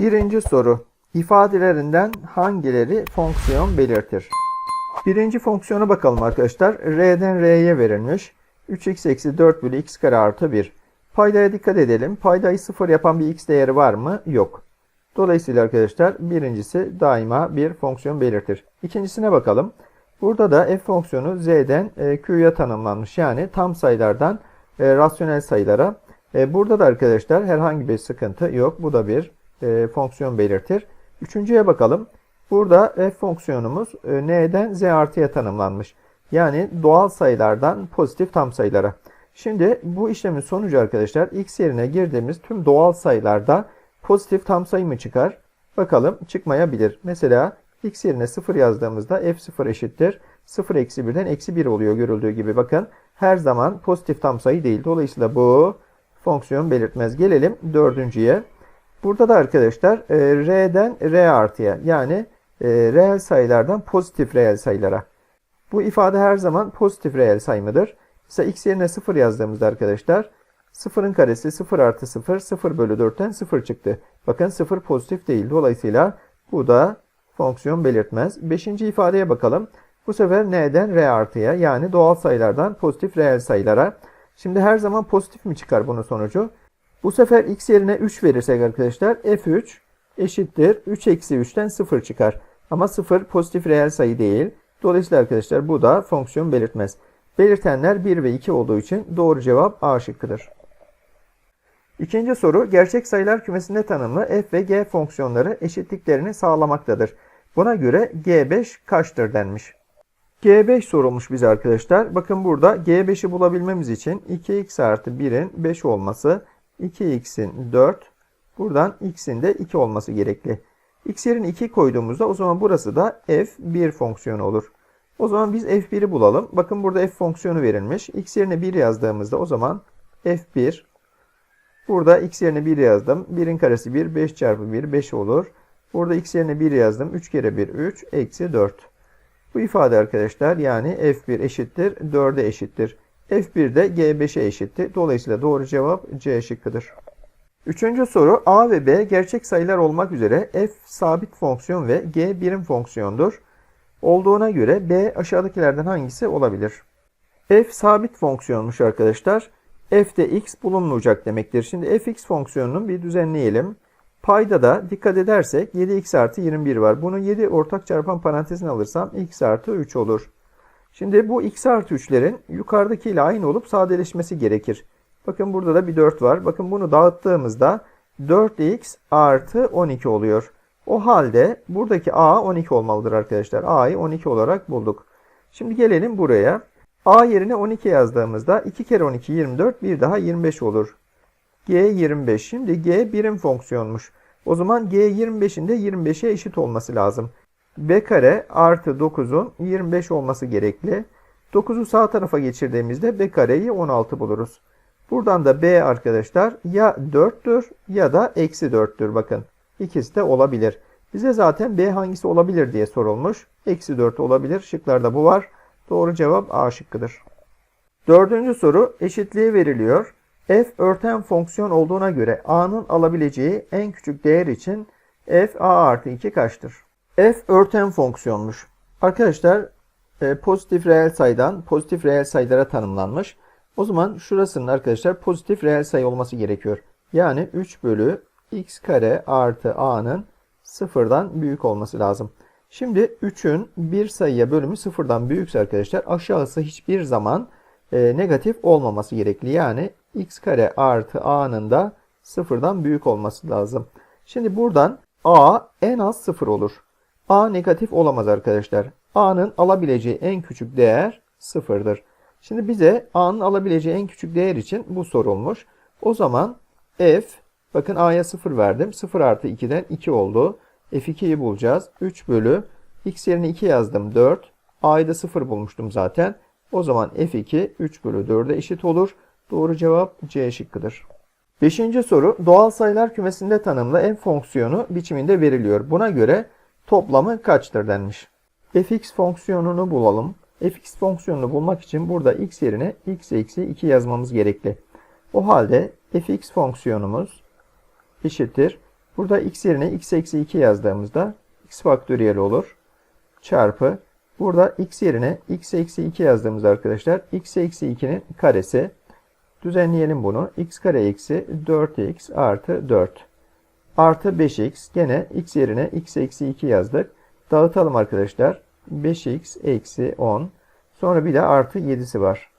Birinci soru. İfadelerinden hangileri fonksiyon belirtir? Birinci fonksiyona bakalım arkadaşlar. R'den R'ye verilmiş. 3x eksi 4 bölü x kare artı 1. Paydaya dikkat edelim. Paydayı 0 yapan bir x değeri var mı? Yok. Dolayısıyla arkadaşlar birincisi daima bir fonksiyon belirtir. İkincisine bakalım. Burada da f fonksiyonu z'den e, q'ya tanımlanmış. Yani tam sayılardan e, rasyonel sayılara. E, burada da arkadaşlar herhangi bir sıkıntı yok. Bu da bir e, fonksiyon belirtir. Üçüncüye bakalım. Burada f fonksiyonumuz e, n'den z artıya tanımlanmış. Yani doğal sayılardan pozitif tam sayılara. Şimdi bu işlemin sonucu arkadaşlar x yerine girdiğimiz tüm doğal sayılarda pozitif tam sayı mı çıkar? Bakalım çıkmayabilir. Mesela x yerine 0 yazdığımızda f0 eşittir. 0 eksi 1'den eksi 1 oluyor görüldüğü gibi. Bakın her zaman pozitif tam sayı değil. Dolayısıyla bu fonksiyon belirtmez. Gelelim dördüncüye. Burada da arkadaşlar e, r'den r artıya yani e, reel sayılardan pozitif reel sayılara. Bu ifade her zaman pozitif reel sayı mıdır? Mesela x yerine 0 yazdığımızda arkadaşlar 0'ın karesi 0 artı 0, 0 bölü 4'ten 0 çıktı. Bakın 0 pozitif değil. Dolayısıyla bu da fonksiyon belirtmez. Beşinci ifadeye bakalım. Bu sefer n'den r artıya yani doğal sayılardan pozitif reel sayılara. Şimdi her zaman pozitif mi çıkar bunun sonucu? Bu sefer x yerine 3 verirsek arkadaşlar f3 eşittir 3 eksi 3'ten 0 çıkar. Ama 0 pozitif reel sayı değil. Dolayısıyla arkadaşlar bu da fonksiyon belirtmez. Belirtenler 1 ve 2 olduğu için doğru cevap A şıkkıdır. İkinci soru gerçek sayılar kümesinde tanımlı f ve g fonksiyonları eşitliklerini sağlamaktadır. Buna göre g5 kaçtır denmiş. G5 sorulmuş bize arkadaşlar. Bakın burada G5'i bulabilmemiz için 2x artı 1'in 5 olması, 2x'in 4, buradan x'in de 2 olması gerekli. x yerine 2 koyduğumuzda o zaman burası da f1 fonksiyonu olur. O zaman biz f1'i bulalım. Bakın burada f fonksiyonu verilmiş. x yerine 1 yazdığımızda o zaman f1 Burada x yerine 1 yazdım. 1'in karesi 1, 5 çarpı 1, 5 olur. Burada x yerine 1 yazdım. 3 kere 1, 3, eksi 4. Bu ifade arkadaşlar yani f1 eşittir 4'e eşittir. F1 de g5'e eşittir. Dolayısıyla doğru cevap C şıkkıdır. Üçüncü soru a ve b gerçek sayılar olmak üzere f sabit fonksiyon ve g birim fonksiyondur. Olduğuna göre b aşağıdakilerden hangisi olabilir? f sabit fonksiyonmuş arkadaşlar. f'de x bulunmayacak demektir. Şimdi fx fonksiyonunu bir düzenleyelim. Payda da dikkat edersek 7x artı 21 var. Bunu 7 ortak çarpan parantezine alırsam x artı 3 olur. Şimdi bu x artı 3'lerin yukarıdakiyle aynı olup sadeleşmesi gerekir. Bakın burada da bir 4 var. Bakın bunu dağıttığımızda 4x artı 12 oluyor. O halde buradaki a 12 olmalıdır arkadaşlar. a'yı 12 olarak bulduk. Şimdi gelelim buraya. a yerine 12 yazdığımızda 2 kere 12 24 bir daha 25 olur. G 25. Şimdi G birim fonksiyonmuş. O zaman G 25'in de 25'e eşit olması lazım. B kare artı 9'un 25 olması gerekli. 9'u sağ tarafa geçirdiğimizde B kareyi 16 buluruz. Buradan da B arkadaşlar ya 4'tür ya da eksi 4'tür. Bakın ikisi de olabilir. Bize zaten B hangisi olabilir diye sorulmuş. Eksi 4 olabilir. Şıklarda bu var. Doğru cevap A şıkkıdır. Dördüncü soru eşitliği veriliyor. f örten fonksiyon olduğuna göre a'nın alabileceği en küçük değer için f a artı 2 kaçtır? F örten fonksiyonmuş. Arkadaşlar e, pozitif reel sayıdan pozitif reel sayılara tanımlanmış. O zaman şurasının arkadaşlar pozitif reel sayı olması gerekiyor. Yani 3 bölü x kare artı a'nın sıfırdan büyük olması lazım. Şimdi 3'ün bir sayıya bölümü sıfırdan büyükse arkadaşlar aşağısı hiçbir zaman e, negatif olmaması gerekli. Yani x kare artı a'nın da sıfırdan büyük olması lazım. Şimdi buradan a en az sıfır olur. A negatif olamaz arkadaşlar. a'nın alabileceği en küçük değer sıfırdır. Şimdi bize a'nın alabileceği en küçük değer için bu sorulmuş. O zaman f bakın a'ya 0 verdim. 0 artı 2'den 2 oldu. f2'yi bulacağız. 3 bölü x yerine 2 yazdım 4. a'yı da 0 bulmuştum zaten. O zaman f2 3 bölü 4'e eşit olur. Doğru cevap C şıkkıdır. Beşinci soru doğal sayılar kümesinde tanımlı f fonksiyonu biçiminde veriliyor. Buna göre toplamı kaçtır denmiş. fx fonksiyonunu bulalım. fx fonksiyonunu bulmak için burada x yerine x eksi 2 yazmamız gerekli. O halde fx fonksiyonumuz eşittir Burada x yerine x eksi 2 yazdığımızda x faktöriyel olur. Çarpı. Burada x yerine x eksi 2 yazdığımızda arkadaşlar x eksi 2'nin karesi. Düzenleyelim bunu. x kare eksi 4x artı 4. Artı 5x. Gene x yerine x eksi 2 yazdık. Dağıtalım arkadaşlar. 5x eksi 10. Sonra bir de artı 7'si var.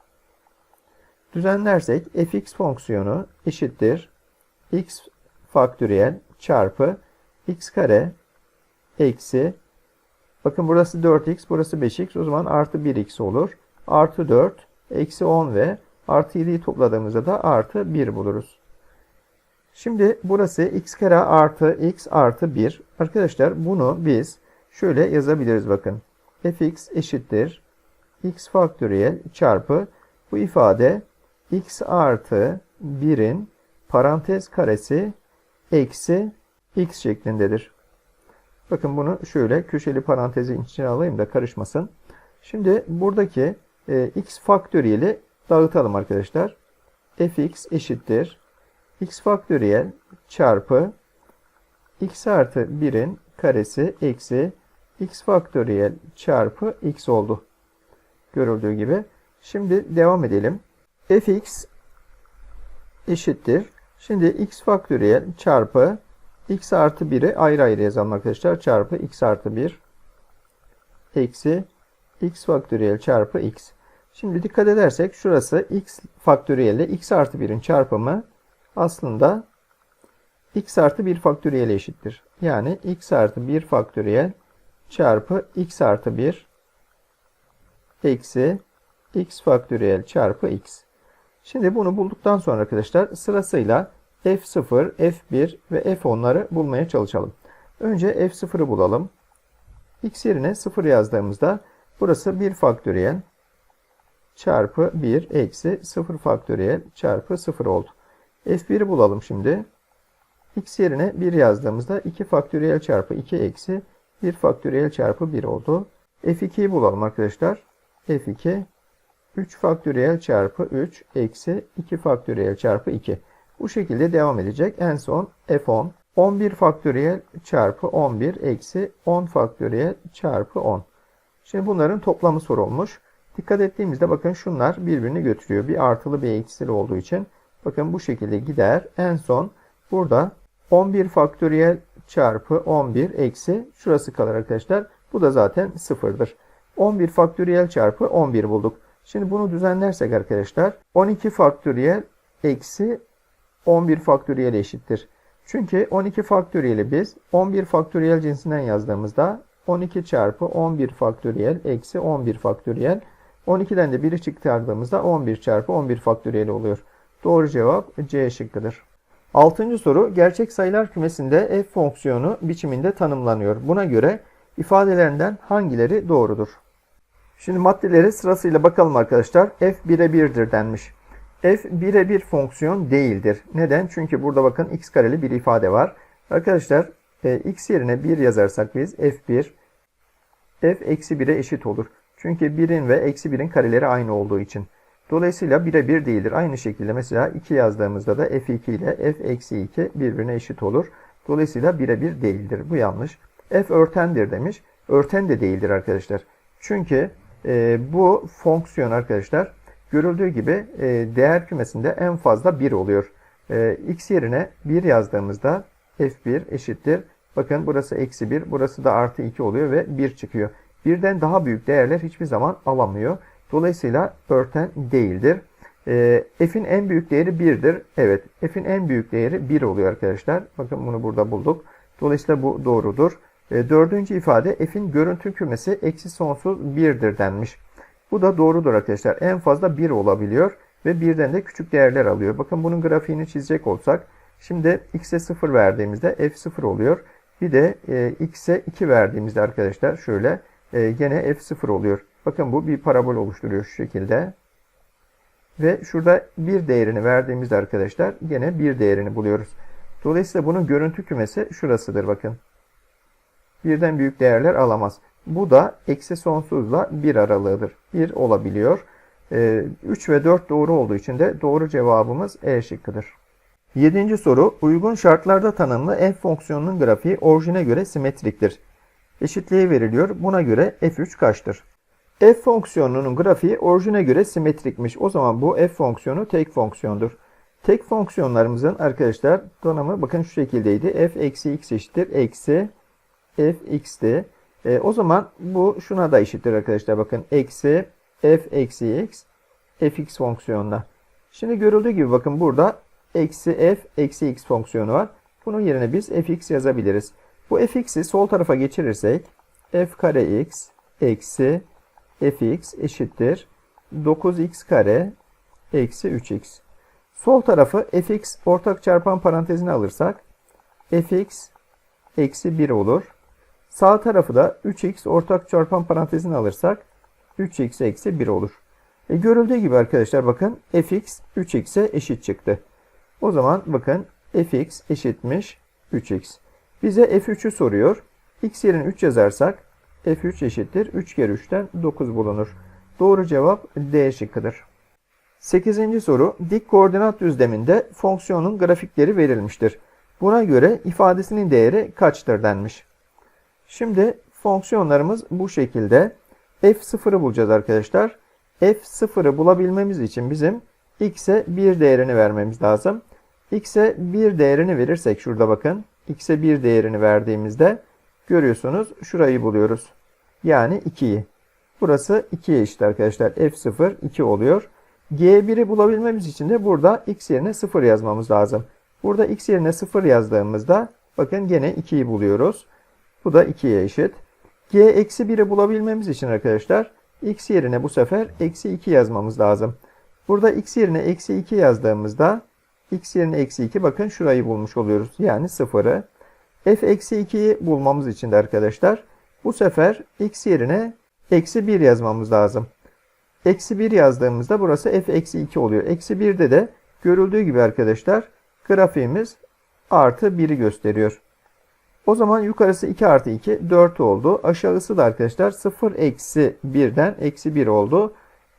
Düzenlersek fx fonksiyonu eşittir. x faktöriyel çarpı x kare eksi bakın burası 4x burası 5x o zaman artı 1x olur. Artı 4 eksi 10 ve artı 7'yi topladığımızda da artı 1 buluruz. Şimdi burası x kare artı x artı 1. Arkadaşlar bunu biz şöyle yazabiliriz bakın. fx eşittir x faktöriyel çarpı bu ifade x artı 1'in parantez karesi eksi x şeklindedir. Bakın bunu şöyle köşeli parantezin içine alayım da karışmasın. Şimdi buradaki e, x faktöriyeli dağıtalım arkadaşlar. fx eşittir x faktöriyel çarpı x artı 1'in karesi eksi x faktöriyel çarpı x oldu. Görüldüğü gibi. Şimdi devam edelim. fx eşittir. Şimdi x faktöriyel çarpı x artı 1'i ayrı ayrı yazalım arkadaşlar. Çarpı x artı 1 eksi x faktöriyel çarpı x. Şimdi dikkat edersek şurası x faktöriyel ile x artı 1'in çarpımı aslında x artı 1 faktöriyel eşittir. Yani x artı 1 faktöriyel çarpı x artı 1 eksi x faktöriyel çarpı x. Şimdi bunu bulduktan sonra arkadaşlar sırasıyla f0, f1 ve f10'ları bulmaya çalışalım. Önce f0'ı bulalım. x yerine 0 yazdığımızda burası 1 faktöriyel çarpı 1 eksi 0 faktöriyel çarpı 0 oldu. F1'i bulalım şimdi. x yerine 1 yazdığımızda 2 faktöriyel çarpı 2 eksi 1 faktöriyel çarpı 1 oldu. f2'yi bulalım arkadaşlar. f2 3 faktöriyel çarpı 3 eksi 2 faktöriyel çarpı 2. Bu şekilde devam edecek. En son f10 11 faktöriyel çarpı 11 eksi 10 faktöriyel çarpı 10. Şimdi bunların toplamı sorulmuş. Dikkat ettiğimizde bakın şunlar birbirini götürüyor. Bir artılı bir eksili olduğu için bakın bu şekilde gider. En son burada 11 faktöriyel çarpı 11 eksi şurası kalır arkadaşlar. Bu da zaten sıfırdır. 11 faktöriyel çarpı 11 bulduk. Şimdi bunu düzenlersek arkadaşlar 12 faktöriyel eksi 11 faktöriyel eşittir. Çünkü 12 faktöriyeli biz 11 faktöriyel cinsinden yazdığımızda 12 çarpı 11 faktöriyel eksi 11 faktöriyel 12'den de 1'i çıkardığımızda 11 çarpı 11 faktöriyel oluyor. Doğru cevap C şıkkıdır. Altıncı soru gerçek sayılar kümesinde f fonksiyonu biçiminde tanımlanıyor. Buna göre ifadelerinden hangileri doğrudur? Şimdi maddeleri sırasıyla bakalım arkadaşlar. F birebirdir denmiş. F birebir fonksiyon değildir. Neden? Çünkü burada bakın x kareli bir ifade var. Arkadaşlar e, x yerine 1 yazarsak biz f1 f eksi 1'e eşit olur. Çünkü 1'in ve eksi 1'in kareleri aynı olduğu için. Dolayısıyla birebir değildir. Aynı şekilde mesela 2 yazdığımızda da f2 ile f eksi 2 birbirine eşit olur. Dolayısıyla birebir değildir. Bu yanlış. F örtendir demiş. Örten de değildir arkadaşlar. Çünkü e, bu fonksiyon arkadaşlar görüldüğü gibi e, değer kümesinde en fazla 1 oluyor. E, x yerine 1 yazdığımızda f1 eşittir. Bakın burası eksi 1, burası da artı 2 oluyor ve 1 çıkıyor. Birden daha büyük değerler hiçbir zaman alamıyor. Dolayısıyla örten değildir. E, f'in en büyük değeri 1'dir. Evet, f'in en büyük değeri 1 oluyor arkadaşlar. Bakın bunu burada bulduk. Dolayısıyla bu doğrudur. E, dördüncü ifade f'in görüntü kümesi eksi sonsuz 1'dir denmiş. Bu da doğrudur arkadaşlar. En fazla 1 olabiliyor ve birden de küçük değerler alıyor. Bakın bunun grafiğini çizecek olsak şimdi x'e 0 verdiğimizde f 0 oluyor. Bir de e, x'e 2 verdiğimizde arkadaşlar şöyle e, gene f 0 oluyor. Bakın bu bir parabol oluşturuyor şu şekilde. Ve şurada bir değerini verdiğimizde arkadaşlar gene bir değerini buluyoruz. Dolayısıyla bunun görüntü kümesi şurasıdır bakın. Birden büyük değerler alamaz. Bu da eksi sonsuzla 1 aralığıdır. 1 olabiliyor. 3 ee, ve 4 doğru olduğu için de doğru cevabımız E şıkkıdır. Yedinci soru. Uygun şartlarda tanımlı f fonksiyonunun grafiği orijine göre simetriktir. Eşitliği veriliyor. Buna göre f3 kaçtır? F fonksiyonunun grafiği orijine göre simetrikmiş. O zaman bu f fonksiyonu tek fonksiyondur. Tek fonksiyonlarımızın arkadaşlar donanımı bakın şu şekildeydi. f eksi x eşittir. Eksi f x'ti. E, o zaman bu şuna da eşittir arkadaşlar. Bakın eksi f eksi x fx fonksiyonuna. Şimdi görüldüğü gibi bakın burada eksi f eksi x fonksiyonu var. Bunun yerine biz fx yazabiliriz. Bu fx'i sol tarafa geçirirsek f kare x eksi fx eşittir 9x kare eksi 3x. Sol tarafı fx ortak çarpan parantezine alırsak fx eksi 1 olur. Sağ tarafı da 3x ortak çarpan parantezine alırsak 3x eksi 1 olur. E, görüldüğü gibi arkadaşlar bakın fx 3x'e eşit çıktı. O zaman bakın fx eşitmiş 3x. Bize f3'ü soruyor. x yerine 3 yazarsak f3 eşittir 3 kere 3'ten 9 bulunur. Doğru cevap D şıkkıdır. 8. soru dik koordinat düzleminde fonksiyonun grafikleri verilmiştir. Buna göre ifadesinin değeri kaçtır denmiş. Şimdi fonksiyonlarımız bu şekilde. f0'ı bulacağız arkadaşlar. f0'ı bulabilmemiz için bizim x'e 1 değerini vermemiz lazım. x'e 1 değerini verirsek şurada bakın. x'e 1 değerini verdiğimizde görüyorsunuz şurayı buluyoruz. Yani 2'yi. Burası 2'ye eşit arkadaşlar. f0 2 oluyor. g1'i bulabilmemiz için de burada x yerine 0 yazmamız lazım. Burada x yerine 0 yazdığımızda bakın gene 2'yi buluyoruz. Bu da 2'ye eşit. g eksi 1'i bulabilmemiz için arkadaşlar x yerine bu sefer eksi 2 yazmamız lazım. Burada x yerine eksi 2 yazdığımızda x yerine eksi 2 bakın şurayı bulmuş oluyoruz. Yani 0'ı. F eksi 2'yi bulmamız için de arkadaşlar bu sefer x yerine eksi 1 yazmamız lazım. Eksi 1 yazdığımızda burası f eksi 2 oluyor. Eksi 1'de de görüldüğü gibi arkadaşlar grafiğimiz artı 1'i gösteriyor. O zaman yukarısı 2 artı 2 4 oldu. Aşağısı da arkadaşlar 0 eksi 1'den eksi 1 oldu.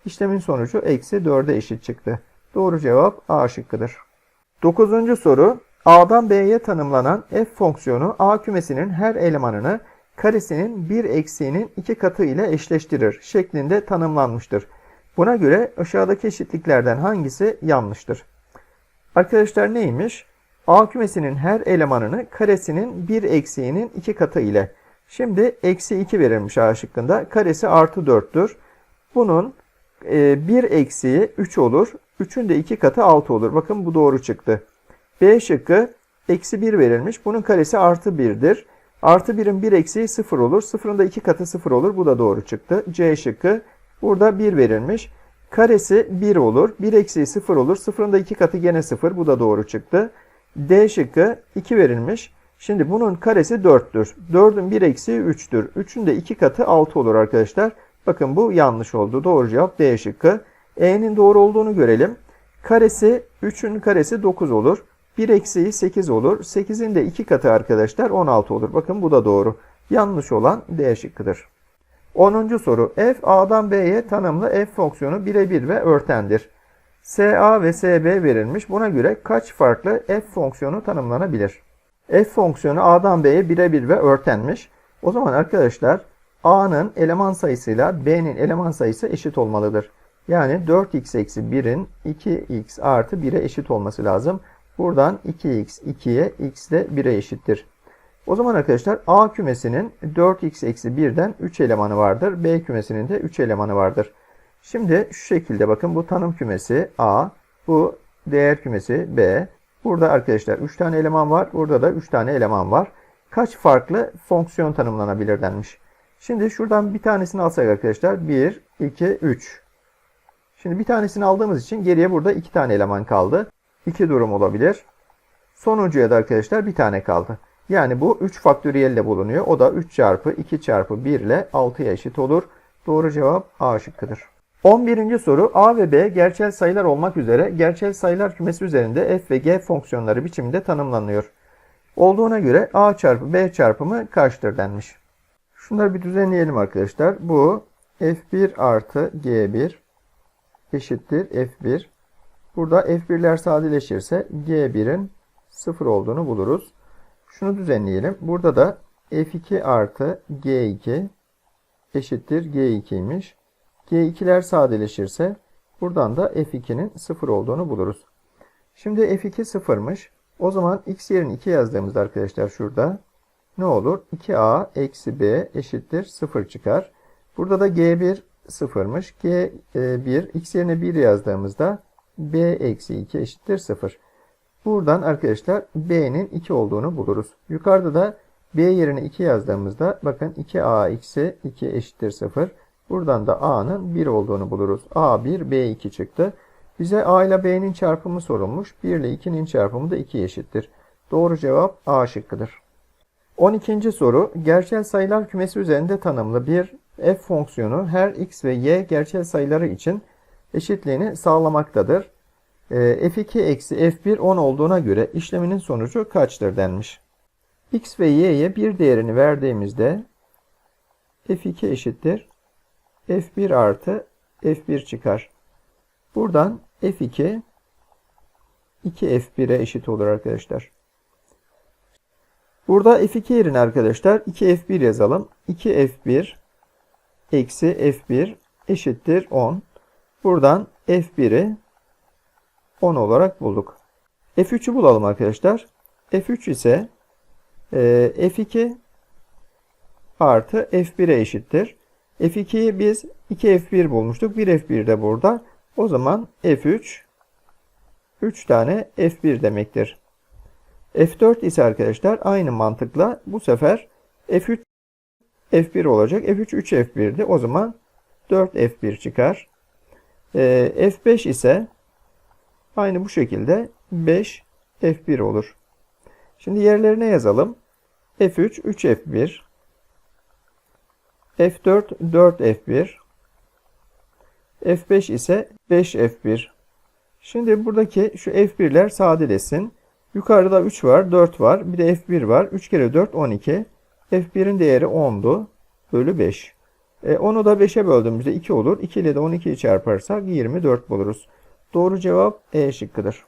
İşlemin sonucu eksi 4'e eşit çıktı. Doğru cevap A şıkkıdır. 9. soru A'dan B'ye tanımlanan f fonksiyonu A kümesinin her elemanını karesinin 1 eksiğinin 2 katı ile eşleştirir şeklinde tanımlanmıştır. Buna göre aşağıdaki eşitliklerden hangisi yanlıştır? Arkadaşlar neymiş? A kümesinin her elemanını karesinin 1 eksiğinin 2 katı ile. Şimdi eksi 2 verilmiş A şıkkında. Karesi artı 4'tür. Bunun 1 eksiği 3 olur. 3'ün de 2 katı 6 olur. Bakın bu doğru çıktı. B şıkkı eksi 1 verilmiş. Bunun karesi artı 1'dir. Artı 1'in 1 eksiği 0 olur. 0'ın da 2 katı 0 olur. Bu da doğru çıktı. C şıkkı burada 1 verilmiş. Karesi 1 olur. 1 eksiği 0 olur. 0'ın da 2 katı gene 0. Bu da doğru çıktı. D şıkkı 2 verilmiş. Şimdi bunun karesi 4'tür. 4'ün 1 eksiği 3'tür. 3'ün de 2 katı 6 olur arkadaşlar. Bakın bu yanlış oldu. Doğru cevap D şıkkı. E'nin doğru olduğunu görelim. Karesi 3'ün karesi 9 olur. 1 eksiği 8 olur. 8'in de 2 katı arkadaşlar 16 olur. Bakın bu da doğru. Yanlış olan D şıkkıdır. 10. soru. F A'dan B'ye tanımlı f fonksiyonu birebir ve örtendir. SA ve SB verilmiş. Buna göre kaç farklı f fonksiyonu tanımlanabilir? f fonksiyonu A'dan B'ye birebir ve örtenmiş. O zaman arkadaşlar A'nın eleman sayısıyla B'nin eleman sayısı eşit olmalıdır. Yani 4x eksi 1'in 2x artı 1'e eşit olması lazım. Buradan 2x 2'ye x de 1'e eşittir. O zaman arkadaşlar A kümesinin 4x eksi 1'den 3 elemanı vardır. B kümesinin de 3 elemanı vardır. Şimdi şu şekilde bakın bu tanım kümesi A, bu değer kümesi B. Burada arkadaşlar 3 tane eleman var. Burada da 3 tane eleman var. Kaç farklı fonksiyon tanımlanabilir denmiş. Şimdi şuradan bir tanesini alsak arkadaşlar 1, 2, 3. Şimdi bir tanesini aldığımız için geriye burada 2 tane eleman kaldı. 2 durum olabilir. Sonuncuya da arkadaşlar bir tane kaldı. Yani bu 3 faktöriyel ile bulunuyor. O da 3 çarpı 2 çarpı 1 ile 6'ya eşit olur. Doğru cevap A şıkkıdır. 11. soru A ve B gerçel sayılar olmak üzere gerçel sayılar kümesi üzerinde f ve g fonksiyonları biçiminde tanımlanıyor. Olduğuna göre A çarpı B çarpımı kaçtır denmiş. Şunları bir düzenleyelim arkadaşlar. Bu f1 artı g1 eşittir f1 Burada F1'ler sadeleşirse G1'in 0 olduğunu buluruz. Şunu düzenleyelim. Burada da F2 artı G2 eşittir G2'ymiş. G2'ler sadeleşirse buradan da F2'nin 0 olduğunu buluruz. Şimdi F2 sıfırmış. O zaman x yerine 2 yazdığımızda arkadaşlar şurada ne olur? 2a eksi b eşittir 0 çıkar. Burada da g1 sıfırmış. g1 x yerine 1 yazdığımızda b eksi 2 eşittir 0. Buradan arkadaşlar b'nin 2 olduğunu buluruz. Yukarıda da b yerine 2 yazdığımızda bakın 2a eksi 2 eşittir 0. Buradan da a'nın 1 olduğunu buluruz. a1 b2 çıktı. Bize a ile b'nin çarpımı sorulmuş. 1 ile 2'nin çarpımı da 2 eşittir. Doğru cevap A şıkkıdır. 12. soru. Gerçel sayılar kümesi üzerinde tanımlı bir f fonksiyonu her x ve y gerçel sayıları için eşitliğini sağlamaktadır. Ee, f2 eksi f1 10 olduğuna göre işleminin sonucu kaçtır denmiş. x ve y'ye bir değerini verdiğimizde f2 eşittir f1 artı f1 çıkar. Buradan f2 2f1'e eşit olur arkadaşlar. Burada f2 yerine arkadaşlar 2f1 yazalım. 2f1 eksi f1 eşittir 10. Buradan f1'i 10 olarak bulduk. f3'ü bulalım arkadaşlar. f3 ise e, f2 artı f1'e eşittir. f2'yi biz 2f1 bulmuştuk. 1f1 de burada. O zaman f3 3 tane f1 demektir. f4 ise arkadaşlar aynı mantıkla bu sefer f3 f1 olacak. f3 3 f1'di. O zaman 4 f1 çıkar. Ee, f5 ise aynı bu şekilde 5 f1 olur. Şimdi yerlerine yazalım. f3 3 f1 f4 4 f1 f5 ise 5 f1 Şimdi buradaki şu F1'ler sadeleşsin. Yukarıda 3 var, 4 var. Bir de F1 var. 3 kere 4 12. F1'in değeri 10'du. Bölü 5. E, 10'u da 5'e böldüğümüzde 2 olur. 2 ile de 12'yi çarparsak 24 buluruz. Doğru cevap E şıkkıdır.